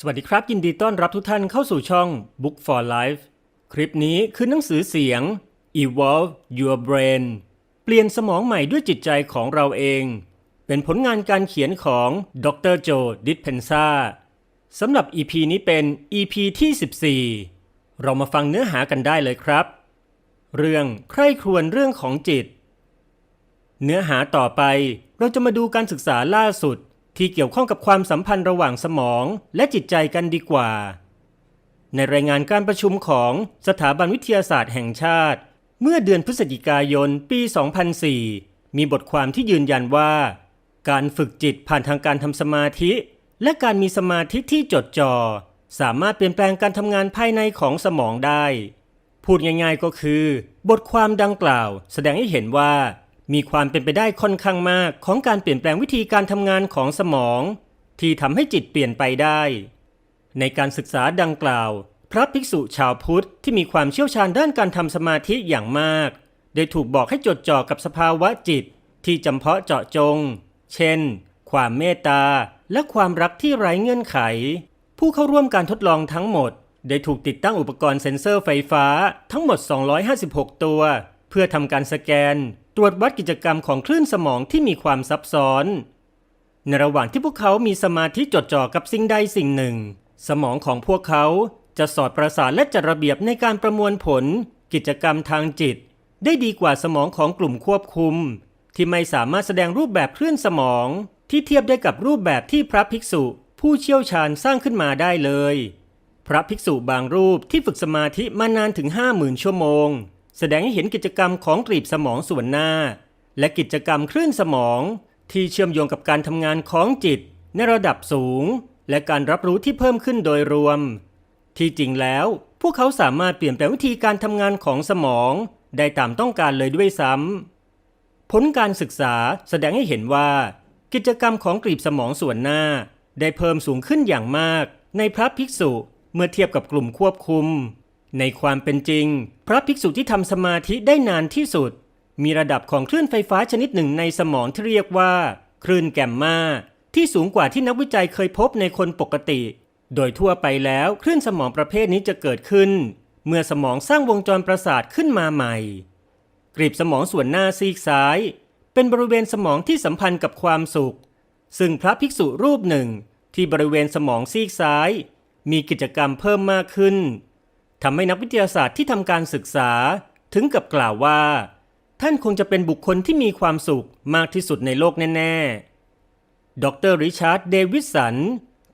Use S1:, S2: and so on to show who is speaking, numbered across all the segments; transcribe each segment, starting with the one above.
S1: สวัสดีครับ ยินดีต้อนรับทุกท่านเข้าสู่ช่อง Book for Life คลิปนี้คือหนังสือเสียง Evolve Your Brain เปลี่ยนสมองใหม่ด้วยจิตใจของเราเอง เป็นผลงานการเขียนของดรโจดิสเพนซาสำหรับ EP นี้เป็น EP ที่ 14 เรามาฟังเนื้อหากันได้เลยครับ เรื่องใคร่ครวญเรื่องของจิต เนื้อหาต่อไปเราจะมาดูการศึกษาล่าสุด ที่เกี่ยวข้องกับความสัมพันธ์ระหว่างสมองและจิตใจกันดีกว่า ในรายงานการประชุมของสถาบันวิทยาศาสตร์แห่งชาติ เมื่อเดือนพฤศจิกายนปี 2004 มีบทความที่ยืนยันว่า การฝึกจิตผ่านทางการทำสมาธิ และการมีสมาธิที่จดจ่อสามารถเปลี่ยนแปลงการทำงานภายในของสมองได้ พูดง่ายๆก็คือ บทความดังกล่าว แสดงให้เห็นว่า มีความเป็นไปได้ค่อนข้างมากของการเปลี่ยนแปลงวิธีการทำงานของสมอง ที่ทำให้จิตเปลี่ยนไปได้ ในการศึกษาดังกล่าว พระภิกษุชาวพุทธที่มีความเชี่ยวชาญด้านการทำสมาธิอย่างมาก ได้ถูกบอกให้จดจ่อกับสภาวะจิต ที่จำเพาะเจาะจง เช่น ความเมตตาและความรักที่ไร้เงื่อนไข ผู้เข้าร่วมการทดลองทั้งหมด ได้ถูกติดตั้งอุปกรณ์เซ็นเซอร์ไฟฟ้าทั้งหมด 256 ตัว เพื่อทำการสแกน ตรวจวัดกิจกรรมของคลื่นสมองที่มีความซับซ้อน ในระหว่างที่พวกเขามีสมาธิจดจ่อกับสิ่งใดสิ่งหนึ่ง สมองของพวกเขาจะสอดประสานและจัดระเบียบในการประมวลผล กิจกรรมทางจิต ได้ดีกว่าสมองของกลุ่มควบคุม ที่ไม่สามารถแสดงรูปแบบคลื่นสมอง ที่เทียบได้กับรูปแบบที่พระภิกษุ ผู้เชี่ยวชาญสร้างขึ้นมาได้เลย พระภิกษุบางรูปที่ฝึกสมาธิมานานถึง 50,000 ชั่วโมง แสดงให้เห็นกิจกรรมของกลีบสมองส่วนหน้า และกิจกรรมคลื่นสมองที่เชื่อมโยงกับการทำงานของจิต ในระดับสูง และการรับรู้ที่เพิ่มขึ้นโดยรวม ที่จริงแล้ว พวกเขาสามารถเปลี่ยนแปลงวิธีการทำงานของสมอง ได้ตามต้องการเลยด้วยซ้ำผลการศึกษาแสดงให้เห็นว่า กิจกรรมของกลีบสมองส่วนหน้า ได้เพิ่มสูงขึ้นอย่างมาก ในพระภิกษุเมื่อเทียบกับกลุ่มควบคุม ในความเป็นจริง พระภิกษุที่ทำสมาธิได้นานที่สุด มีระดับของคลื่นไฟฟ้าชนิดหนึ่งในสมองที่เรียกว่า คลื่นแกมมาที่สูงกว่าที่นักวิจัยเคยพบในคนปกติ โดยทั่วไปแล้วคลื่นสมองประเภทนี้จะเกิดขึ้น เมื่อสมองสร้างวงจรประสาทขึ้นมาใหม่ กรีบสมองส่วนหน้าซีกซ้าย เป็นบริเวณสมองที่สัมพันธ์กับความสุข ซึ่งพระภิกษุรูปหนึ่งที่บริเวณสมองซีกซ้าย มีกิจกรรมเพิ่มมากขึ้น ทำให้นักวิทยาศาสตร์ที่ทำการศึกษา ถึงกับกล่าวว่า ท่านคงจะเป็นบุคคลที่มีความสุขมากที่สุดในโลกแน่ ๆ ดรริชาร์ด เดวิสัน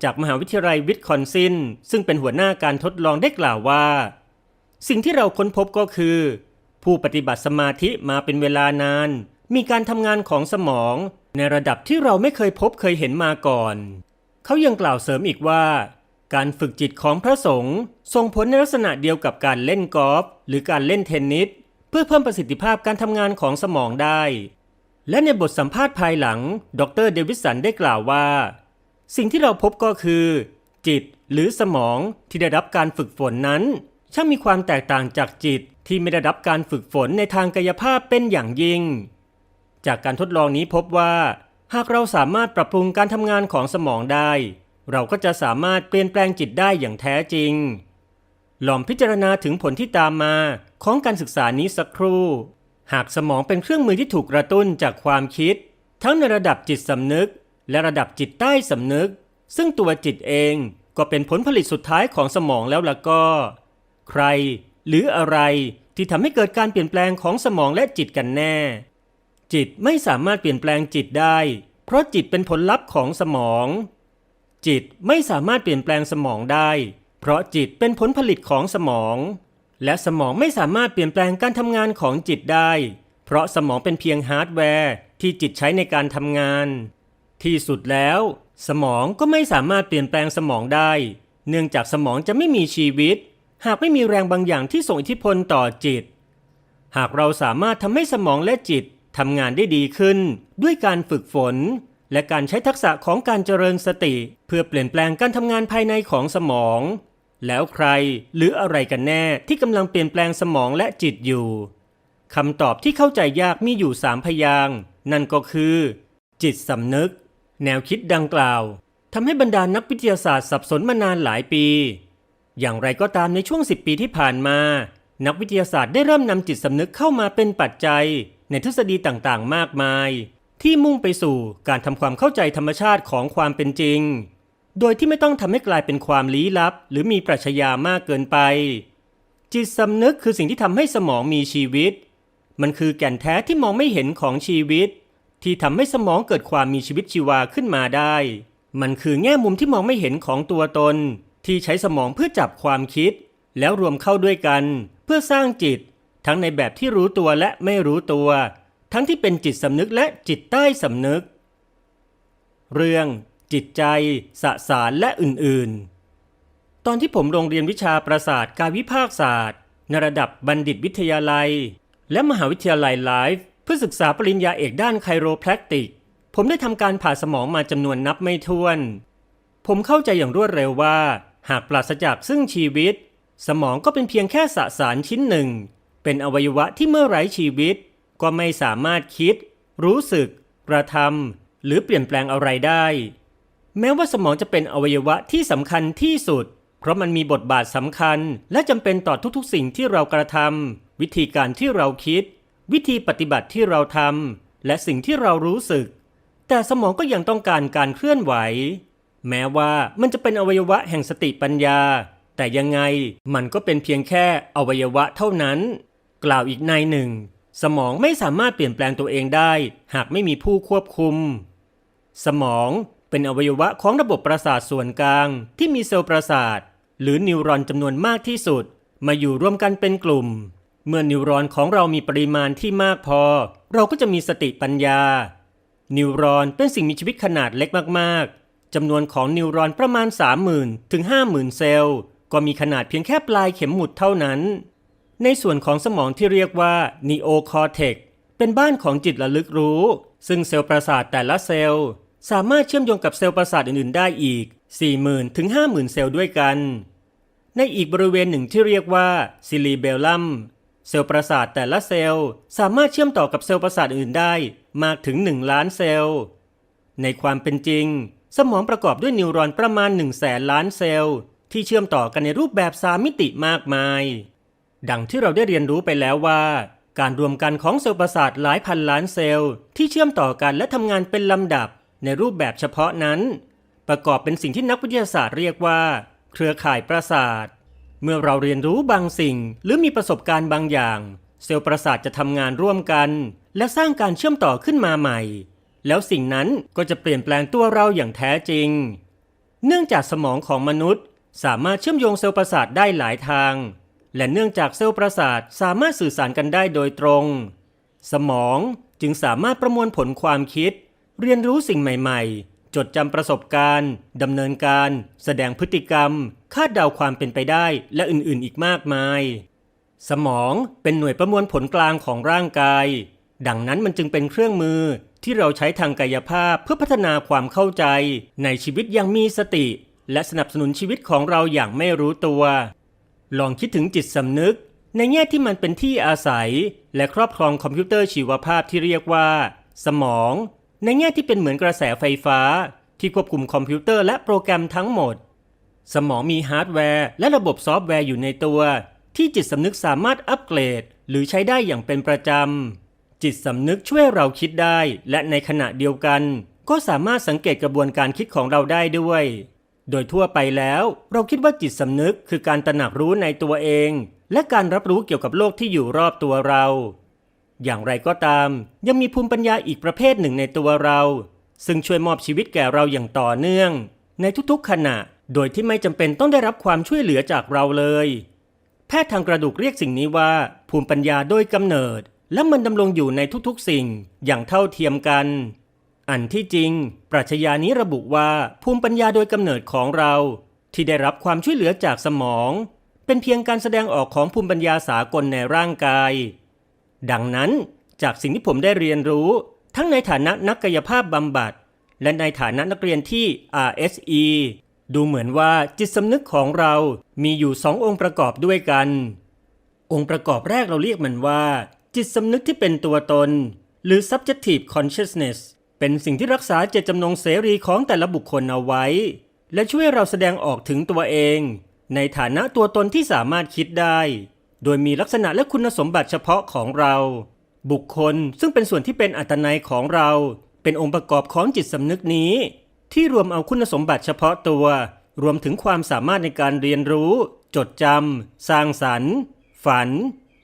S1: จากมหาวิทยาลัยวิสคอนซิน ซึ่งเป็นหัวหน้าการทดลองได้กล่าวว่า สิ่งที่เราค้นพบก็คือ ผู้ปฏิบัติสมาธิมาเป็นเวลานาน มีการทำงานของสมอง ในระดับที่เราไม่เคยพบเคยเห็นมาก่อน เขายังกล่าวเสริมอีกว่า การฝึกจิตของพระสงฆ์ส่งผลในลักษณะเดียวกับการเล่นกอล์ฟหรือการเล่นเทนนิสเพื่อเพิ่มประสิทธิภาพการทำงานของสมองได้ และในบทสัมภาษณ์ภายหลัง ดรเดวิสันได้กล่าวว่า สิ่งที่เราพบก็คือ จิตหรือสมองที่ได้รับการฝึกฝนนั้น ช่างมีความแตกต่างจากจิตที่ไม่ได้รับการฝึกฝนในทางกายภาพเป็นอย่างยิ่ง จากการทดลองนี้พบว่า หากเราสามารถปรับปรุงการทำงานของสมองได้ เราก็จะสามารถเปลี่ยนแปลงจิตได้อย่างแท้จริง ลองพิจารณาถึงผลที่ตามมาของการศึกษานี้สักครู่ หากสมองเป็นเครื่องมือที่ถูกกระตุ้นจากความคิด ทั้งในระดับจิตสำนึก และระดับจิตใต้สำนึก ซึ่งตัวจิตเองก็เป็นผลผลิตสุดท้ายของสมองแล้วล่ะก็ ใคร หรืออะไรที่ทำให้เกิดการเปลี่ยนแปลงของสมองและจิตกันแน่ จิตไม่สามารถเปลี่ยนแปลงจิตได้ เพราะจิตเป็นผลลัพธ์ของสมอง จิตไม่สามารถเปลี่ยนแปลงสมองได้ เพราะจิตเป็นผลผลิตของสมอง และสมองไม่สามารถเปลี่ยนแปลงการทำงานของจิตได้ เพราะสมองเป็นเพียงฮาร์ดแวร์ที่จิตใช้ในการทำงาน ที่สุดแล้ว สมองก็ไม่สามารถเปลี่ยนแปลงสมองได้ เนื่องจากสมองจะไม่มีชีวิต หากไม่มีแรงบางอย่างที่ส่งอิทธิพลต่อจิต หากเราสามารถทำให้สมองและจิตทำงานได้ดีขึ้น ด้วยการฝึกฝน และการใช้ทักษะของการเจริญสติ เพื่อเปลี่ยนแปลงการทำงานภายในของสมอง แล้วใครหรืออะไรกันแน่ที่กำลังเปลี่ยนแปลงสมองและจิตอยู่คำตอบที่เข้าใจยากมีอยู่สามพยางนั่นก็คือ จิตสำนึก แนวคิดดังกล่าวทำให้บรรดานักวิทยาศาสตร์สับสนมานานหลายปี อย่างไรก็ตามในช่วง 10 ปีที่ผ่านมา นักวิทยาศาสตร์ได้เริ่มนำจิตสำนึกเข้ามาเป็นปัจจัย ในทฤษฎีต่างๆ มากมาย ที่มุ่งไปสู่การทำความเข้าใจธรรมชาติของความเป็นจริง โดยที่ไม่ต้องทำให้กลายเป็นความลี้ลับ หรือมีปรัชญามากเกินไป จิตสำนึกคือสิ่งที่ทำให้สมองมีชีวิต มันคือแก่นแท้ที่มองไม่เห็นของชีวิต ที่ทำให้สมองเกิดความมีชีวิตชีวาขึ้นมาได้ มันคือแง่มุมที่มองไม่เห็นของตัวตน ที่ใช้สมองเพื่อจับความคิด แล้วรวมเข้าด้วยกัน เพื่อสร้างจิต ทั้งในแบบที่รู้ตัวและไม่รู้ตัว ทั้งที่เป็นจิตสำนึกและจิตใต้สำนึก เรื่องจิตใจ สสารและอื่นๆ ตอนที่ผมโรงเรียนวิชาประสาทการวิภาคศาสตร์ ในระดับบัณฑิตวิทยาลัย และมหาวิทยาลัยไลฟ์เพื่อศึกษาปริญญาเอกด้านไคโรแพคติก ผมได้ทำการผ่าสมองมาจำนวนนับไม่ถ้วน ผมเข้าใจอย่างรวดเร็วว่า หากปราศจากซึ่งชีวิต สมองก็เป็นเพียงแค่สสารชิ้นหนึ่ง เป็นอวัยวะที่เมื่อไร้ชีวิต ก็ไม่สามารถคิด รู้สึก กระทำหรือเปลี่ยนแปลงอะไรได้ แม้ว่าสมองจะเป็นอวัยวะที่สำคัญที่สุด เพราะมันมีบทบาทสำคัญ และจำเป็นต่อทุกๆ สิ่งที่เรากระทำวิธีการที่เราคิด วิธีปฏิบัติที่เราทำและสิ่งที่เรารู้สึก แต่สมองก็ยังต้องการการเคลื่อนไหว แม้ว่ามันจะเป็นอวัยวะแห่งสติปัญญา แต่ยังไงมันก็เป็นเพียงแค่อวัยวะเท่านั้น กล่าวอีกในหนึ่ง สมองไม่สามารถเปลี่ยนแปลงตัวเองได้ หากไม่มีผู้ควบคุม สมองเป็นอวัยวะของระบบประสาทส่วนกลาง ที่มีเซลล์ประสาท หรือนิวรอนจำนวนมากที่สุด มาอยู่ร่วมกันเป็นกลุ่ม เมื่อนิวรอนของเรามีปริมาณที่มากพอ เราก็จะมีสติปัญญา นิวรอนเป็นสิ่งมีชีวิตขนาดเล็กมากๆจำนวนของนิวรอนประมาณ 30,000 ถึง 50,000 เซลล์ ก็มีขนาดเพียงแค่ปลายเข็มหมุดเท่านั้น ในส่วนของสมองที่เรียกว่านีโอคอร์เทกเป็นบ้านของจิตระลึกรู้ ซึ่งเซลล์ประสาทแต่ละเซลล์ สามารถเชื่อมโยงกับเซลล์ประสาทอื่นๆ ได้อีก 40,000 ถึง 50,000 เซลล์ด้วยกัน ในอีกบริเวณหนึ่งที่เรียกว่าซิลีเบลลัมเซลล์ประสาทแต่ละเซลล์ สามารถเชื่อมต่อกับเซลล์ประสาทอื่นได้มากถึง 1 ล้านเซลล์ ในความเป็นจริง สมองประกอบด้วยนิวรอนประมาณ1แสนล้านเซลล์ ที่เชื่อมต่อกันในรูปแบบสามมิติมากมาย ดังที่เราได้เรียนรู้ไปแล้วว่า การรวมกันของเซลล์ประสาทหลายพันล้านเซลล์ ที่เชื่อมต่อกันและทำงานเป็นลำดับในรูปแบบเฉพาะนั้น ประกอบเป็นสิ่งที่นักวิทยาศาสตร์เรียกว่า เครือข่ายประสาท เมื่อเราเรียนรู้บางสิ่งหรือมีประสบการณ์บางอย่าง เซลล์ประสาทจะทำงานร่วมกัน และสร้างการเชื่อมต่อขึ้นมาใหม่ แล้วสิ่งนั้นก็จะเปลี่ยนแปลงตัวเราอย่างแท้จริง เนื่องจากสมองของมนุษย์ สามารถเชื่อมโยงเซลล์ประสาทได้หลายทาง และเนื่องจากเซลล์ประสาทสามารถสื่อสารกันได้โดยตรง สมองจึงสามารถประมวลผลความคิด เรียนรู้สิ่งใหม่ๆ จดจำประสบการณ์ดำเนินการ แสดงพฤติกรรม คาดเดาความเป็นไปได้และอื่นๆ อีกมากมาย สมองเป็นหน่วยประมวลผลกลางของร่างกาย ดังนั้นมันจึงเป็นเครื่องมือที่เราใช้ทางกายภาพเพื่อพัฒนาความเข้าใจ ในชีวิตอย่างมีสติ และสนับสนุนชีวิตของเราอย่างไม่รู้ตัว ลองคิดถึงจิตสำนึก ในแง่ที่มันเป็นที่อาศัย และครอบครองคอมพิวเตอร์ชีวภาพที่เรียกว่า สมอง ในแง่ที่เป็นเหมือนกระแสไฟฟ้า ที่ควบคุมคอมพิวเตอร์และโปรแกรมทั้งหมด สมองมีฮาร์ดแวร์และระบบซอฟต์แวร์อยู่ในตัว ที่จิตสำนึกสามารถอัปเกรด หรือใช้ได้อย่างเป็นประจำ จิตสำนึกช่วยเราคิดได้ และในขณะเดียวกัน ก็สามารถสังเกตกระบวนการคิดของเราได้ด้วย โดยทั่วไปแล้ว เราคิดว่าจิตสำนึกคือการตระหนักรู้ในตัวเอง และการรับรู้เกี่ยวกับโลกที่อยู่รอบตัวเรา อย่างไรก็ตาม ยังมีภูมิปัญญาอีกประเภทหนึ่งในตัวเรา ซึ่งช่วยมอบชีวิตแก่เราอย่างต่อเนื่อง ในทุกๆขณะ โดยที่ไม่จำเป็นต้องได้รับความช่วยเหลือจากเราเลย แพทย์ทางกระดูกเรียกสิ่งนี้ว่า ภูมิปัญญาโดยกำเนิด และมันดำรงอยู่ในทุกๆสิ่งอย่างเท่าเทียมกัน อันที่จริง ปรัชญานี้ระบุว่าภูมิปัญญาโดยกำเนิดของเรา ที่ได้รับความช่วยเหลือจากสมอง เป็นเพียงการแสดงออกของภูมิปัญญาสากลในร่างกาย ดังนั้นจากสิ่งที่ผมได้เรียนรู้ ทั้งในฐานะนักกายภาพบำบัด และในฐานะนักเรียนที่ RSE ดูเหมือนว่าจิตสำนึกของเรามีอยู่สององค์ประกอบด้วยกัน องค์ประกอบแรกเราเรียกมันว่า จิตสำนึกที่เป็นตัวตน หรือ subjective consciousness เป็นสิ่งที่รักษาเจตจำนงเสรีของแต่ละบุคคลเอาไว้ และช่วยเราแสดงออกถึงตัวเอง ในฐานะตัวตนที่สามารถคิดได้ โดยมีลักษณะและคุณสมบัติเฉพาะของเรา บุคคลซึ่งเป็นส่วนที่เป็นอัตนัยของเรา เป็นองค์ประกอบของจิตสำนึกนี้ ที่รวมเอาคุณสมบัติเฉพาะตัว รวมถึงความสามารถในการเรียนรู้ จดจำสร้างสรรค์ ฝัน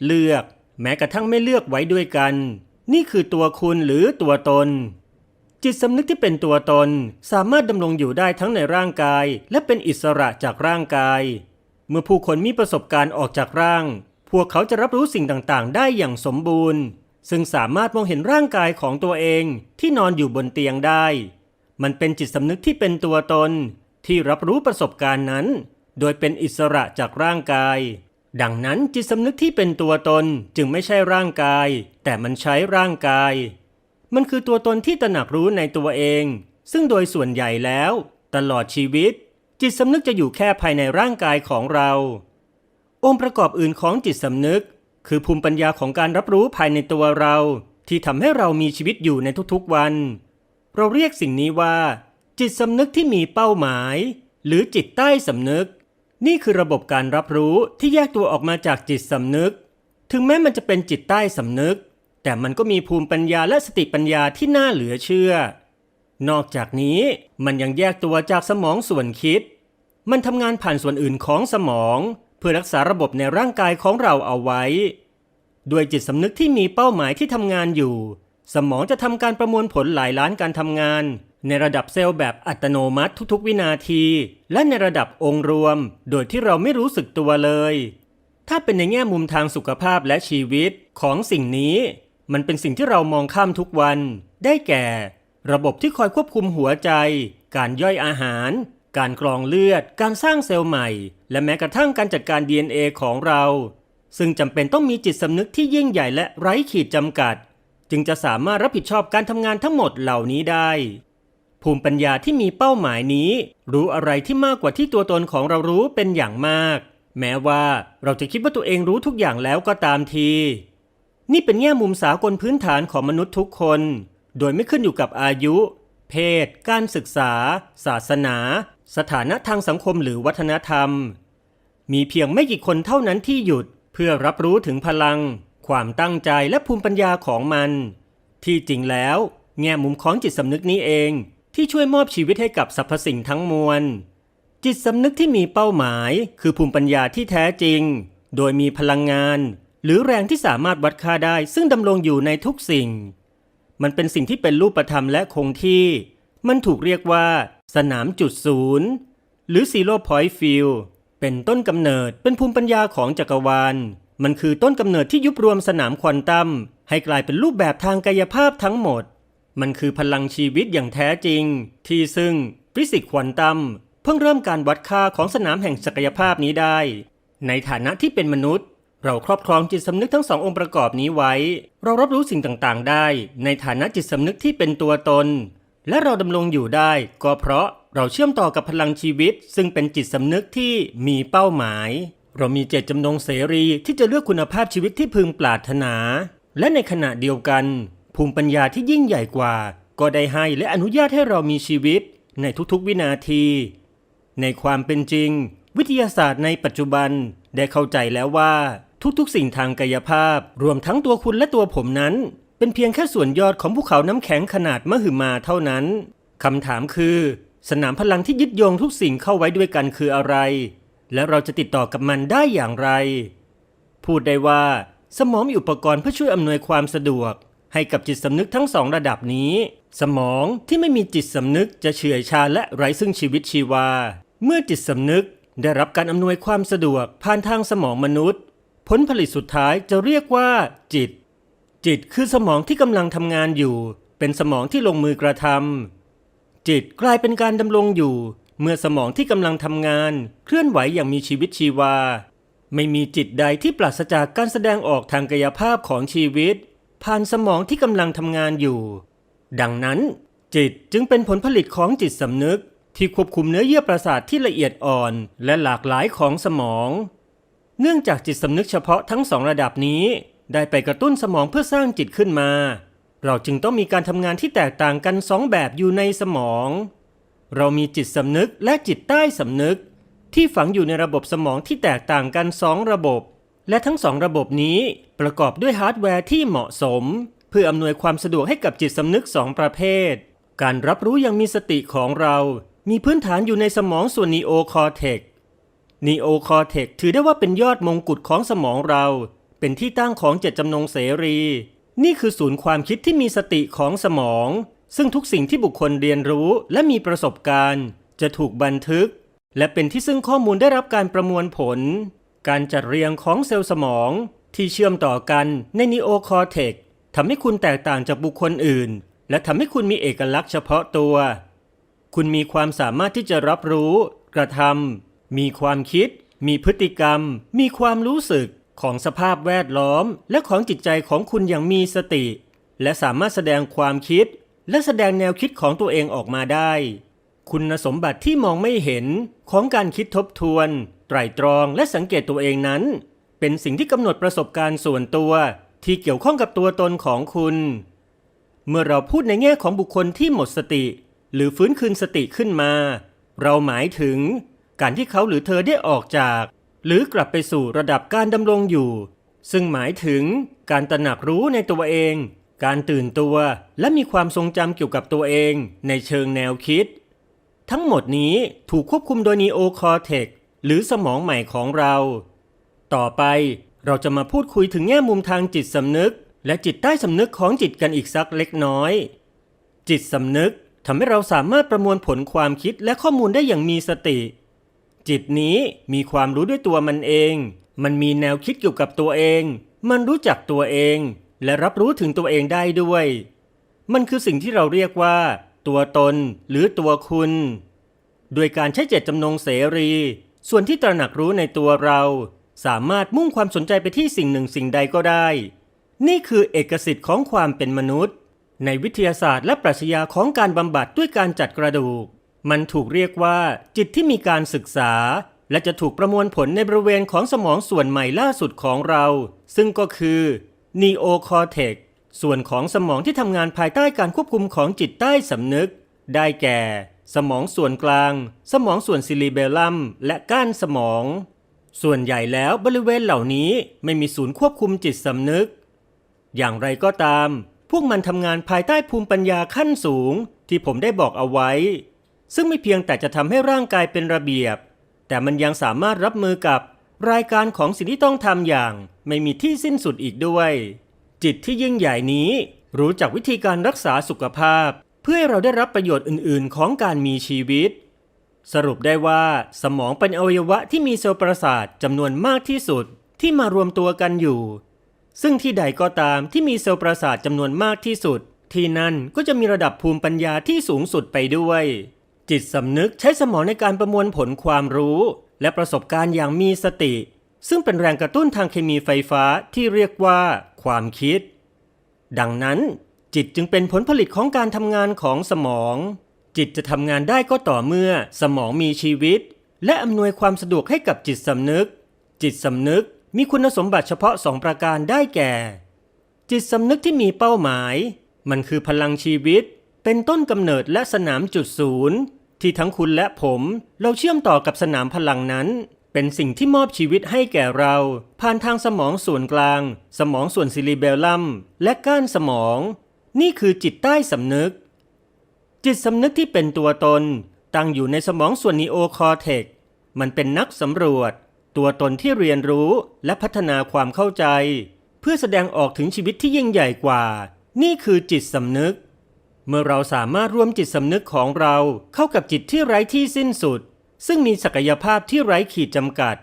S1: เลือก แม้กระทั่งไม่เลือกไว้ด้วยกัน นี่คือตัวคุณหรือตัวตน จิตสำนึกที่เป็นตัวตนสามารถดำรงอยู่ได้ทั้งในร่างกาย และเป็นอิสระจากร่างกาย เมื่อผู้คนมีประสบการณ์ออกจากร่าง พวกเขาจะรับรู้สิ่งต่างๆ ได้อย่างสมบูรณ์ ซึ่งสามารถมองเห็นร่างกายของตัวเองที่นอนอยู่บนเตียงได้ มันเป็นจิตสำนึกที่เป็นตัวตน ที่รับรู้ประสบการณ์นั้น โดยเป็นอิสระจากร่างกาย ดังนั้นจิตสำนึกที่เป็นตัวตนจึงไม่ใช่ร่างกาย แต่มันใช้ร่างกาย มันคือตัวตนที่ตระหนักรู้ในตัวเอง ซึ่งโดยส่วนใหญ่แล้ว ตลอดชีวิต จิตสำนึกจะอยู่แค่ภายในร่างกายของเรา องค์ประกอบอื่นของจิตสำนึก คือภูมิปัญญาของการรับรู้ภายในตัวเรา ที่ทำให้เรามีชีวิตอยู่ในทุกๆวัน เราเรียกสิ่งนี้ว่า จิตสำนึกที่มีเป้าหมาย หรือจิตใต้สำนึก นี่คือระบบการรับรู้ที่แยกตัวออกมาจากจิตสำนึก ถึงแม้มันจะเป็นจิตใต้สำนึก แต่มันก็มีภูมิปัญญาและสติปัญญาที่น่าเหลือเชื่อ นอกจากนี้มันยังแยกตัวจากสมองส่วนคิด มันทำงานผ่านส่วนอื่นของสมอง เพื่อรักษาระบบในร่างกายของเราเอาไว้ ด้วยจิตสำนึกที่มีเป้าหมายที่ทำงานอยู่ สมองจะทำการประมวลผลหลายล้านการทำงาน ในระดับเซลล์แบบอัตโนมัติทุกๆ วินาที และในระดับองค์รวม โดยที่เราไม่รู้สึกตัวเลย ถ้าเป็นในแง่มุมทางสุขภาพและชีวิตของสิ่งนี้ มันเป็นสิ่งที่เรามองข้ามทุกวัน ได้แก่ ระบบที่คอยควบคุมหัวใจ การย่อยอาหาร การกรองเลือด การสร้างเซลล์ใหม่ และแม้กระทั่งการจัดการ DNA ของเรา ซึ่งจำเป็นต้องมีจิตสำนึกที่ยิ่งใหญ่และไร้ขีดจำกัด จึงจะสามารถรับผิดชอบการทำงานทั้งหมดเหล่านี้ได้ ภูมิปัญญาที่มีเป้าหมายนี้ รู้อะไรที่มากกว่าที่ตัวตนของเรารู้เป็นอย่างมาก แม้ว่าเราจะคิดว่าตัวเองรู้ทุกอย่างแล้วก็ตามที นี่เป็นแง่มุมสากลพื้นฐานของมนุษย์ทุกคน โดยไม่ขึ้นอยู่กับอายุ เพศ การศึกษา ศาสนา สถานะทางสังคมหรือวัฒนธรรม มีเพียงไม่กี่คนเท่านั้นที่หยุดเพื่อรับรู้ถึงพลัง ความตั้งใจและภูมิปัญญาของมัน ที่จริงแล้ว แง่มุมของจิตสำนึกนี้เองที่ช่วยมอบชีวิตให้กับสรรพสิ่งทั้งมวล จิตสำนึกที่มีเป้าหมาย คือภูมิปัญญาที่แท้จริง โดยมีพลังงาน หรือแรงที่สามารถวัดค่าได้ซึ่งดำรงอยู่ในทุกสิ่ง มันเป็นสิ่งที่เป็นรูปธรรมและคงที่ มันถูกเรียกว่า สนามจุดศูนย์หรือ Zero Point Field เป็นต้นกำเนิดเป็นภูมิปัญญาของจักรวาล มันคือต้นกำเนิดที่ยุบรวมสนามควอนตัมให้กลายเป็นรูปแบบทางกายภาพทั้งหมด มันคือพลังชีวิตอย่างแท้จริง ที่ซึ่งฟิสิกส์ควอนตัมเพิ่งเริ่มการวัดค่าของสนามแห่งศักยภาพนี้ได้ ในฐานะที่เป็นมนุษย์ เราครอบครองจิตสำนึกทั้งสององค์ประกอบนี้ไว้ เรารับรู้สิ่งต่างๆ ได้ ในฐานะจิตสำนึกที่เป็นตัวตน และเราดำรงอยู่ได้ ก็เพราะเราเชื่อมต่อกับพลังชีวิต ซึ่งเป็นจิตสำนึกที่มีเป้าหมาย เรามีเจตจำนงเสรีที่จะเลือกคุณภาพชีวิตที่พึงปรารถนา และในขณะเดียวกัน ภูมิปัญญาที่ยิ่งใหญ่กว่า ก็ได้ให้และอนุญาตให้เรามีชีวิต ในทุกๆวินาที ในความเป็นจริง วิทยาศาสตร์ในปัจจุบันได้เข้าใจแล้วว่า ทุกๆ สิ่งทางกายภาพ รวมทั้งตัวคุณและตัวผมนั้น เป็นเพียงแค่ส่วนยอดของภูเขาน้ำแข็งขนาดมหึมาเท่านั้นคำถามคือ สนามพลังที่ยึดโยงทุกสิ่งเข้าไว้ด้วยกันคืออะไร และเราจะติดต่อกับมันได้อย่างไร พูดได้ว่า สมองมีอุปกรณ์เพื่อช่วยอำนวยความสะดวก ให้กับจิตสำนึกทั้งสองระดับนี้ สมองที่ไม่มีจิตสำนึกจะเฉื่อยชาและไร้ซึ่งชีวิตชีวา เมื่อจิตสำนึกได้รับการอำนวยความสะดวกผ่านทางสมองมนุษย์ ผลผลิตสุดท้ายจะเรียกว่า จิต จิตคือสมองที่กำลังทำงานอยู่ เป็นสมองที่ลงมือกระทำจิตกลายเป็นการดำรงอยู่ เมื่อสมองที่กำลังทำงาน เคลื่อนไหวอย่างมีชีวิตชีวา ไม่มีจิตใดที่ปราศจากการแสดงออกทางกายภาพของชีวิต ผ่านสมองที่กำลังทำงานอยู่ ดังนั้น จิตจึงเป็นผลผลิตของจิตสำนึก ที่ควบคุมเนื้อเยื่อประสาทที่ละเอียดอ่อน และหลากหลายของสมอง เนื่องจากจิตสำนึกเฉพาะทั้งสองระดับนี้ ได้ไปกระตุ้นสมองเพื่อสร้างจิตขึ้นมา เราจึงต้องมีการทำงานที่แตกต่างกันสองแบบอยู่ในสมอง เรามีจิตสำนึกและจิตใต้สำนึก ที่ฝังอยู่ในระบบสมองที่แตกต่างกันสองระบบ และทั้งสองระบบนี้ประกอบด้วยฮาร์ดแวร์ที่เหมาะสม เพื่ออำนวยความสะดวกให้กับจิตสำนึกสองประเภท การรับรู้อย่างมีสติของเรา มีพื้นฐานอยู่ในสมองส่วนนีโอคอร์เทก นีโอคอเทกถือได้ว่าเป็นยอดมงกุฎของสมองเรา เป็นที่ตั้งของเจตจำนงเสรี นี่คือศูนย์ความคิดที่มีสติของสมอง ซึ่งทุกสิ่งที่บุคคลเรียนรู้และมีประสบการณ์ จะถูกบันทึก และเป็นที่ซึ่งข้อมูลได้รับการประมวลผล การจัดเรียงของเซลล์สมองที่เชื่อมต่อกันในนีโอคอเทกทำให้คุณแตกต่างจากบุคคลอื่น และทำให้คุณมีเอกลักษณ์เฉพาะตัว คุณมีความสามารถที่จะรับรู้ กระทำ มีความคิด มีพฤติกรรม มีความรู้สึกของสภาพแวดล้อม และของจิตใจของคุณอย่างมีสติ และสามารถแสดงความคิด และแสดงแนวคิดของตัวเองออกมาได้ คุณสมบัติที่มองไม่เห็นของการคิดทบทวน ไตร่ตรองและสังเกตตัวเองนั้น เป็นสิ่งที่กำหนดประสบการณ์ส่วนตัว ที่เกี่ยวข้องกับตัวตนของคุณ เมื่อเราพูดในแง่ของบุคคลที่หมดสติ หรือฟื้นคืนสติขึ้นมา เราหมายถึง การที่เขาหรือเธอได้ออกจาก หรือกลับไปสู่ระดับการดำรงอยู่ ซึ่งหมายถึงการตระหนักรู้ในตัวเอง การตื่นตัวและมีความทรงจำเกี่ยวกับตัวเองในเชิงแนวคิด ทั้งหมดนี้ถูกควบคุมโดยนีโอคอเทกหรือสมองใหม่ของเรา ต่อไปเราจะมาพูดคุยถึงแง่มุมทางจิตสำนึก และจิตใต้สำนึกของจิตกันอีกสักเล็กน้อย จิตสำนึกทำให้เราสามารถประมวลผลความคิดและข้อมูลได้อย่างมีสติ จิตนี้มีความรู้ด้วยตัวมันเอง มันมีแนวคิดเกี่ยวกับตัวเอง มันรู้จักตัวเอง และรับรู้ถึงตัวเองได้ด้วย มันคือสิ่งที่เราเรียกว่า ตัวตนหรือตัวคุณ โดยการใช้เจตจำนงเสรี ส่วนที่ตระหนักรู้ในตัวเรา สามารถมุ่งความสนใจไปที่สิ่งหนึ่งสิ่งใดก็ได้ นี่คือเอกสิทธิ์ของความเป็นมนุษย์ ในวิทยาศาสตร์และปรัชญาของการบำบัดด้วยการจัดกระดูก มันถูกเรียกว่าจิตที่มีการศึกษา และจะถูกประมวลผลในบริเวณของสมองส่วนใหม่ล่าสุดของเรา ซึ่งก็คือ neocortex ส่วนของสมองที่ทำงานภายใต้การควบคุมของจิตใต้สำนึก ได้แก่ สมองส่วนกลาง สมองส่วนซิลิเบลลัม และก้านสมอง ส่วนใหญ่แล้วบริเวณเหล่านี้ไม่มีศูนย์ควบคุมจิตสำนึก อย่างไรก็ตาม พวกมันทำงานภายใต้ภูมิปัญญาขั้นสูง ที่ผมได้บอกเอาไว้ ซึ่งไม่เพียงแต่จะทำให้ร่างกายเป็นระเบียบ แต่มันยังสามารถรับมือกับรายการของสิ่งที่ต้องทำอย่าง ไม่มีที่สิ้นสุดอีกด้วย จิตที่ยิ่งใหญ่นี้ รู้จักวิธีการรักษาสุขภาพ เพื่อให้เราได้รับประโยชน์อื่น ๆ ของการมีชีวิต สรุปได้ว่าสมองเป็นอวัยวะที่มีเซลล์ประสาทจำนวนมากที่สุดที่มารวมตัวกันอยู่ ซึ่งที่ใดก็ตามที่มีเซลล์ประสาทจำนวนมากที่สุด ที่นั่นก็จะมีระดับภูมิปัญญาที่สูงสุดไปด้วย จิตสำนึกใช้สมองในการประมวลผลความรู้ และประสบการณ์อย่างมีสติ ซึ่งเป็นแรงกระตุ้นทางเคมีไฟฟ้าที่เรียกว่า ความคิด ดังนั้น จิตจึงเป็นผลผลิตของการทำงานของสมอง จิตจะทำงานได้ก็ต่อเมื่อสมองมีชีวิต และอำนวยความสะดวกให้กับจิตสำนึก จิตสำนึกมีคุณสมบัติเฉพาะสองประการได้แก่ จิตสำนึกที่มีเป้าหมาย มันคือพลังชีวิต เป็นต้นกำเนิดและสนามจุดศูนย์ ที่ทั้งคุณและผมเราเชื่อมต่อกับสนามพลังนั้น เป็นสิ่งที่มอบชีวิตให้แก่เรา ผ่านทางสมองส่วนกลาง สมองส่วนซิลิเบลลัม และก้านสมอง นี่คือจิตใต้สำนึก จิตสำนึกที่เป็นตัวตน ตั้งอยู่ในสมองส่วนนีโอคอเทกมันเป็นนักสำรวจ ตัวตนที่เรียนรู้และพัฒนาความเข้าใจ เพื่อแสดงออกถึงชีวิตที่ยิ่งใหญ่กว่า นี่คือจิตสำนึก เมื่อเราสามารถรวมจิตสำนึกของเราเข้ากับจิตที่ไร้ที่สิ้นสุด ซึ่งมีศักยภาพที่ไร้ขีดจำกัด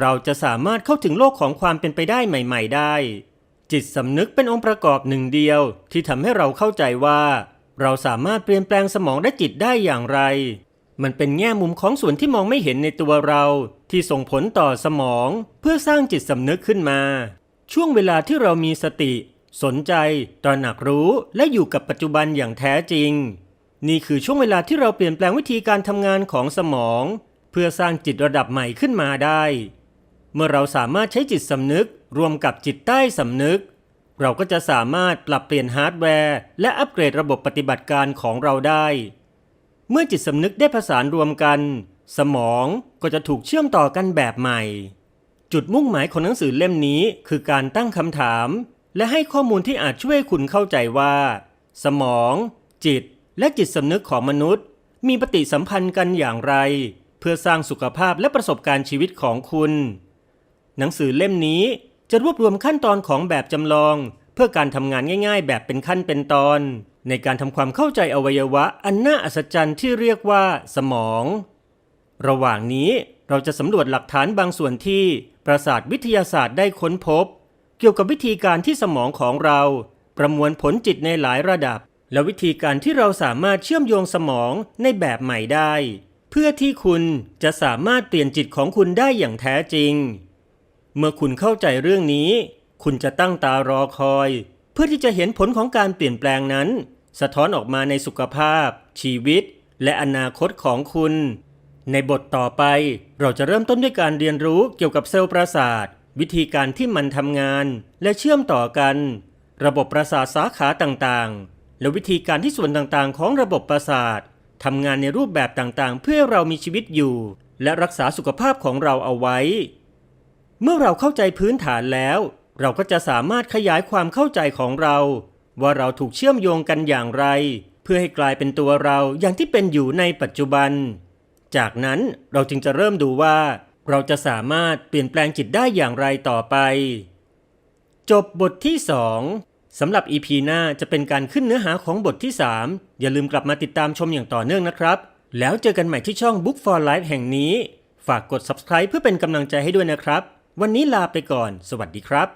S1: เราจะสามารถเข้าถึงโลกของความเป็นไปได้ใหม่ ๆ ได้ จิตสำนึกเป็นองค์ประกอบหนึ่งเดียวที่ทำให้เราเข้าใจว่า เราสามารถเปลี่ยนแปลงสมองและจิตได้อย่างไร มันเป็นแง่มุมของส่วนที่มองไม่เห็นในตัวเรา ที่ส่งผลต่อสมอง เพื่อสร้างจิตสำนึกขึ้นมา ช่วงเวลาที่เรามีสติ สนใจ ตระหนักรู้และอยู่กับปัจจุบันอย่างแท้จริง นี่คือช่วงเวลาที่เราเปลี่ยนแปลงวิธีการทำงานของสมอง เพื่อสร้างจิตระดับใหม่ขึ้นมาได้ เมื่อเราสามารถใช้จิตสำนึกรวมกับจิตใต้สำนึก เราก็จะสามารถปรับเปลี่ยนฮาร์ดแวร์ และอัปเกรดระบบปฏิบัติการของเราได้ เมื่อจิตสำนึกได้ผสานรวมกัน สมองก็จะถูกเชื่อมต่อกันแบบใหม่ จุดมุ่งหมายของหนังสือเล่มนี้คือการตั้งคำถาม และให้ข้อมูลที่อาจช่วยคุณเข้าใจว่า สมอง จิต และจิตสำนึกของมนุษย์ มีปฏิสัมพันธ์กันอย่างไร เพื่อสร้างสุขภาพและประสบการณ์ชีวิตของคุณ หนังสือเล่มนี้จะรวบรวมขั้นตอนของแบบจำลอง เพื่อการทำงานง่าย ๆ แบบเป็นขั้นเป็นตอน ในการทำความเข้าใจอวัยวะอันน่าอัศจรรย์ที่เรียกว่า สมอง ระหว่างนี้เราจะสำรวจหลักฐานบางส่วนที่ ประสาทวิทยาศาสตร์ได้ค้นพบ เกี่ยวกับวิธีการที่สมองของเรา ประมวลผลจิตในหลายระดับ และวิธีการที่เราสามารถเชื่อมโยงสมองในแบบใหม่ได้ เพื่อที่คุณจะสามารถเปลี่ยนจิตของคุณได้อย่างแท้จริง เมื่อคุณเข้าใจเรื่องนี้ คุณจะตั้งตารอคอย เพื่อที่จะเห็นผลของการเปลี่ยนแปลงนั้น สะท้อนออกมาในสุขภาพ ชีวิต และอนาคตของคุณในบทต่อไปเราจะเริ่มต้นด้วยการเรียนรู้เกี่ยวกับเซลล์ประสาท วิธีการที่มันทำงานและเชื่อมต่อกัน ระบบประสาทสาขาต่างๆ และวิธีการที่ส่วนต่างๆ ของระบบประสาททำงานในรูปแบบต่างๆ เพื่อเรามีชีวิตอยู่ และรักษาสุขภาพของเราเอาไว้ เมื่อเราเข้าใจพื้นฐานแล้ว เราก็จะสามารถขยายความเข้าใจของเรา ว่าเราถูกเชื่อมโยงกันอย่างไร เพื่อให้กลายเป็นตัวเราอย่างที่เป็นอยู่ในปัจจุบัน จากนั้นเราจึงจะเริ่มดูว่า เราจะสามารถเปลี่ยนแปลงจิตได้อย่างไรต่อไป จบบทที่ 2สำหรับ EP หน้าจะเป็นการขึ้นเนื้อหาของบทที่ 3 อย่าลืมกลับมาติดตามชมอย่างต่อเนื่องนะครับ แล้วเจอกันใหม่ที่ช่อง Book for Life แห่งนี้ ฝากกด subscribe เพื่อเป็นกำลังใจให้ด้วยนะครับ วันนี้ลาไปก่อน สวัสดีครับ